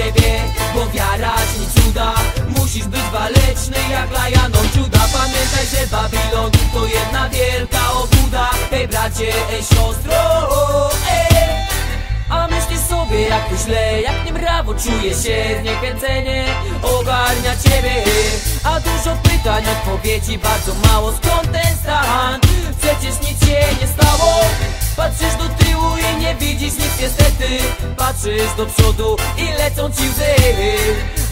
siebie Bo wiara czyni cuda. Musisz być waleczny jak Lajanon Czuda Pamiętaj, że Babilon to jedna wielka obłuda. Hej bracie, ej siostro, ej a myślisz sobie jak tu źle, jak nie brawo Czuję się, zniechęcenie ogarnia ciebie. A dużo pytań, odpowiedzi bardzo mało. Skąd ten stan? Przecież nic się nie stało. Patrzysz do tyłu i nie widzisz nic niestety Patrzysz do przodu i lecą ci łzy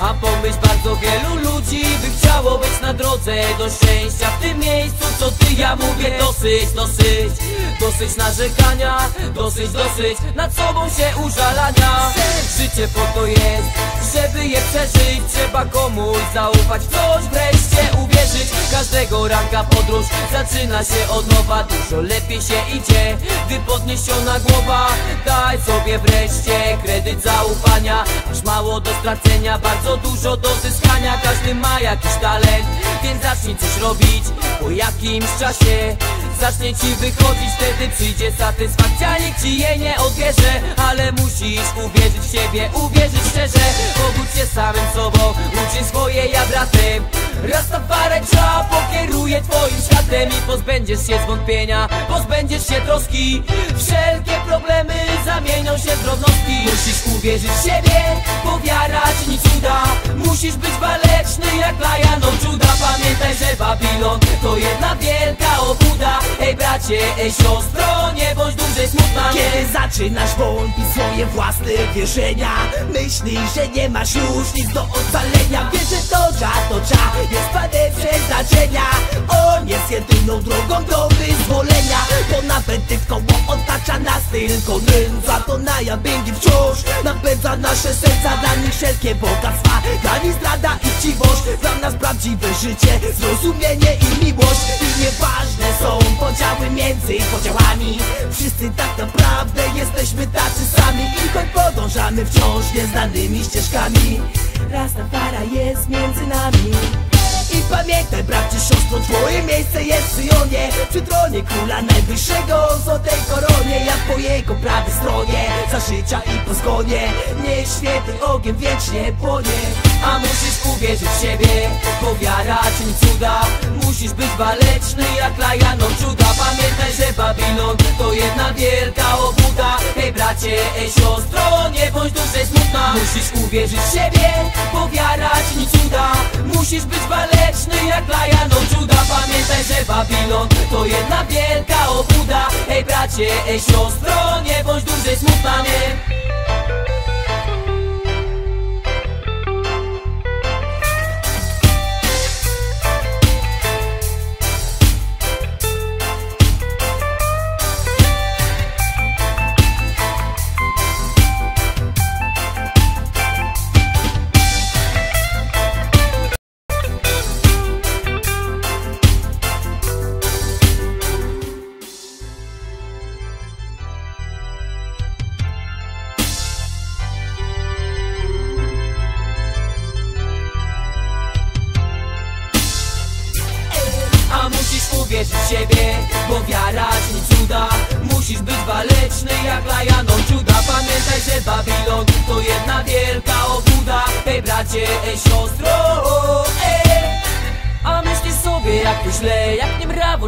A pomyśl bardzo wielu ludzi by chciało być na drodze do szczęścia W tym miejscu co ty ja mówię dosyć, dosyć. Dosyć narzekania, dosyć, dosyć. Nad sobą się użalania. Życie po to jest, żeby je przeżyć. Trzeba komuś zaufać, coś wreszcie uwierzyć Każdego ranka podróż zaczyna się od nowa. Dużo lepiej się idzie, gdy podniesiona głowa. Daj sobie wreszcie kredyt zaufania. Masz mało do stracenia, bardzo dużo do zyskania. Każdy ma jakiś talent, więc zacznij coś robić Po jakimś czasie. Zacznie ci wychodzić Wtedy przyjdzie satysfakcja, nikt ci jej nie odbierze Ale musisz uwierzyć w siebie, uwierzyć szczerze. Obudź się samym sobą, uczyń swoje ja bratem Rastafareczka pokieruje twoim światem I pozbędziesz się zwątpienia, pozbędziesz się troski. Wszelkie problemy zamienią się w drobnostki. Musisz uwierzyć w siebie, bo wiara czyni cuda Musisz być waleczny jak Lajanon Czuda Pamiętaj, że Babilon to jedna wielka Bracie, ej siostro, nie bądź dłużej smutna. Kiedy zaczynasz wątpić swoje własne wierzenia Myślisz, że nie masz już nic do ocalenia Wiesz, że to cza, to cza jest panem przeznaczenia. On jest jedyną drogą do wyzwolenia Bo nawet gdy koło otacza nas tylko nędza To na jabłęgi wciąż napędza nasze serca. Dla nich wszelkie bogactwa, dla nich zdrada i chciwość. Dla nas prawdziwe życie, zrozumienie i miłość. I nieważne są podziały między podziałami. Wszyscy tak naprawdę jesteśmy tacy sami I choć podążamy wciąż nieznanymi ścieżkami Rastafara jest między nami. I pamiętaj bracie, siostro, twoje miejsce jest w Syjonie Przy tronie króla najwyższego o złotej koronie Jak po jego prawej stronie, za życia i po zgonie Niech święty ogień wiecznie płonie. A musisz uwierzyć w siebie, bo wiara czyni cuda Musisz być waleczny jak Lajanon Czuda Pamiętaj, że Babilon to jedna wielka obłuda. Hej bracie, ej siostro, nie bądź dłużej smutna. Musisz uwierzyć w siebie, bo wiara czyni cuda. Musisz być waleczny jak Lajanon Czuda Pamiętaj, że Babilon to jedna wielka obłuda. Hej bracie, ej siostro, nie bądź dłużej smutna, nie siebie, bo wiara czyni cuda. Musisz być waleczny jak Lajanon Czuda Pamiętaj, że Babilon to jedna wielka obłuda Hej bracie, ej siostro, ej A myślisz sobie jak tu źle, jak nie brawo